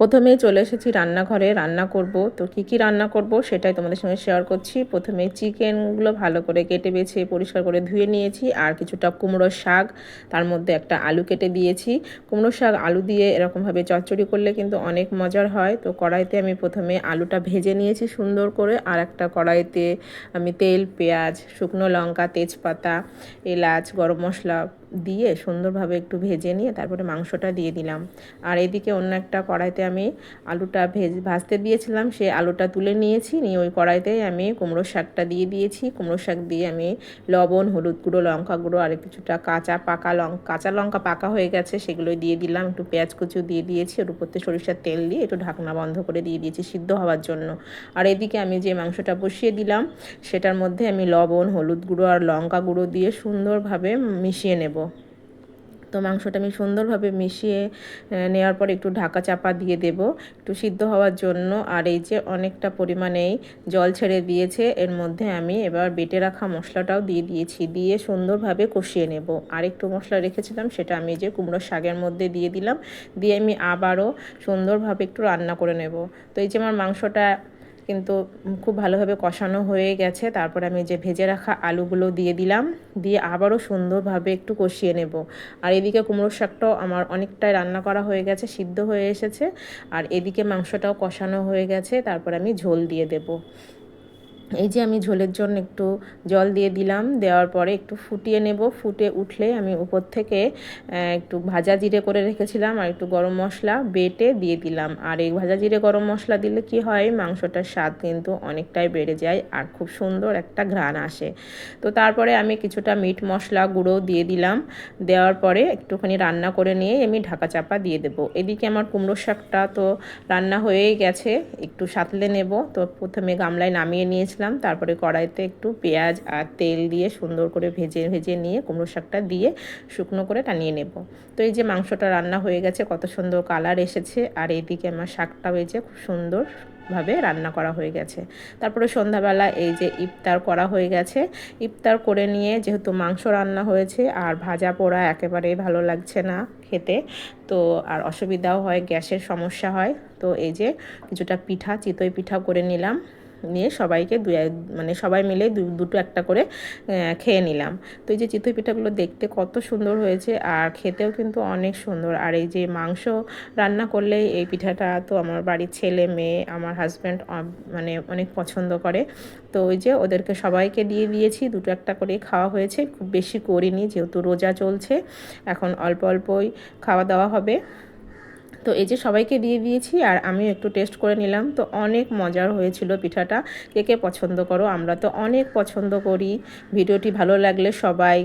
প্রথমেই চলে এসেছি রান্নাঘরে, রান্না করব। তো কি কি রান্না করব সেটাই তোমাদের সঙ্গে শেয়ার করছি। প্রথমে চিকেনগুলো ভালো করে কেটে বেছে, পরিষ্কার করে ধুয়ে নিয়েছি আর কিছুটা কুমড়ো শাক, তার মধ্যে একটা আলু কেটে দিয়েছি। কুমড়ো শাক, আলু দিয়ে এরকমভাবে চচ্চড়ি করলে কিন্তু অনেক মজার হয়। তো কড়াইতে আমি প্রথমে আলুটা ভেজে নিয়েছি সুন্দর করে আর একটা কড়াইতে আমি তেল, পেঁয়াজ, শুকনো লঙ্কা, তেজপাতা, এলাচ, গরম মশলা দিয়ে সুন্দরভাবে একটু ভেজে নিয়ে তারপরে মাংসটা দিয়ে দিলাম। আর এদিকে অন্য একটা কড়াইতে আমি আলুটা ভেজ, ভাজতে দিয়েছিলাম, সে আলুটা তুলে নিয়েছি, নিয়ে ওই কড়াইতে আমি কুমড়ো শাকটা দিয়ে দিয়েছি। কুমড়ো শাক দিয়ে আমি লবণ, হলুদ গুঁড়ো, লঙ্কা গুঁড়ো, আর কিছুটা কাঁচা পাকা লঙ্কা কাঁচা লঙ্কা পাকা হয়ে গেছে সেগুলো দিয়ে দিলাম। একটু পেঁয়াজ কুচু দিয়ে দিয়েছি, ওর উপর থেকে সরিষার তেল দিয়ে একটু ঢাকনা বন্ধ করে দিয়ে দিয়েছি সিদ্ধ হওয়ার জন্য। আর এদিকে আমি যে মাংসটা বসিয়ে দিলাম, সেটার মধ্যে আমি লবণ, হলুদ গুঁড়ো আর লঙ্কা গুঁড়ো দিয়ে সুন্দরভাবে মিশিয়ে নেব। তো মাংসটা আমি সুন্দরভাবে মিশিয়ে নেওয়ার পর একটু ঢাকা চাপা দিয়ে দেব। একটু সিদ্ধ হওয়ার জন্য। আর এই যে অনেকটা পরিমাণেই জল ছেড়ে দিয়েছে, এর মধ্যে আমি এবার বেটে রাখা মশলাটাও দিয়ে দিয়েছি। দিয়ে সুন্দরভাবে কষিয়ে নেব। আর একটু মশলা রেখেছিলাম, সেটা আমি যে কুমড়োর শাকের মধ্যে দিয়ে দিলাম। দিয়ে আমি আবারও সুন্দরভাবে একটু রান্না করে নেব। তো এই যে আমার মাংসটা কিন্তু খুব ভালোভাবে কষানো হয়ে গেছে। তারপর আমি যে ভেজে রাখা আলুগুলো দিয়ে দিলাম, দিয়ে আবারও সুন্দরভাবে একটু কষিয়ে নেব। আর এদিকে কুমড়োর শাকটাও আমার অনেকটাই রান্না করা হয়ে গেছে, সিদ্ধ হয়ে এসেছে। আর এদিকে মাংসটাও কষানো হয়ে গেছে, তারপর আমি ঝোল দিয়ে দেবো। এই যে আমি ঝোলের জন্য একটু জল দিয়ে দিলাম, দেওয়ার পরে একটু ফুটিয়ে নেব। ফুটে উঠলে আমি উপর থেকে একটু ভাজা জিরে করে রেখেছিলাম আর একটু গরম মশলা বেটে দিয়ে দিলাম। আর এই ভাজা জিরে গরম মশলা দিলে কি হয়, মাংসটার স্বাদ কিন্তু অনেকটাই বেড়ে যায় আর খুব সুন্দর একটা ঘ্রাণ আসে। তো তারপরে আমি কিছুটা মিট মশলা গুঁড়ো দিয়ে দিলাম। দেওয়ার পরে একটুখানি রান্না করে নিয়ে আমি ঢাকা চাপা দিয়ে দেবো। এদিকে আমার কুমড়ো শাকটা তো রান্না হয়েই গেছে, একটু সাতলে নেব। তো প্রথমে গামলায় নামিয়ে নিয়েছিলাম। দিয়েছিলাম। তারপরে কড়াইতে একটু পেঁয়াজ আর তেল দিয়ে সুন্দর করে ভেজে ভেজে নিয়ে কুমড়ো শাকটা দিয়ে শুকনো করে টানিয়ে নেব। তো এই যে মাংসটা রান্না হয়ে গেছে, কত সুন্দর কালার এসেছে। আর এইদিকে আমার শাকটা হয়েছে খুব সুন্দর ভাবে রান্না করা হয়ে গেছে। তারপরে সন্ধ্যাবেলা এই যে ইফতার করা হয়ে গেছে। ইফতার করে নিয়ে যেহেতু মাংস রান্না হয়েছে, আর ভাজা পোড়া একেবারেই ভালো লাগছে না খেতে, তো আর অসুবিধাও হয়, গ্যাসের সমস্যা হয়। তো এই যে কিছুটা পিঠা, চিতই পিঠা করে নিলাম। নিয়ে সবাইকে দু মানে সবাই মিলে দুটো একটা করে খেয়ে নিলাম। তো এই যে চিতই পিঠাগুলো দেখতে কত সুন্দর হয়েছে আর খেতেও কিন্তু অনেক সুন্দর। আর এই যে মাংস রান্না করলে এই পিঠাটা তো আমার বাড়ির ছেলে, মেয়ে, আমার হাজব্যান্ড মানে অনেক পছন্দ করে। তো ওই যে ওদেরকে সবাইকে দিয়ে দিয়েছি, দুটো একটা করে খাওয়া হয়েছে। খুব বেশি করিনি, যেহেতু রোজা চলছে, এখন অল্প অল্পই খাওয়া দাওয়া হবে। তো এই যে সবাইকে দিয়ে দিয়েছি আর আমিও একটু টেস্ট করে নিলাম। তো অনেক মজার হয়েছিল পিঠাটা। কে কে পছন্দ করো, আমরা তো অনেক পছন্দ করি। ভিডিওটি ভালো লাগলে সবাই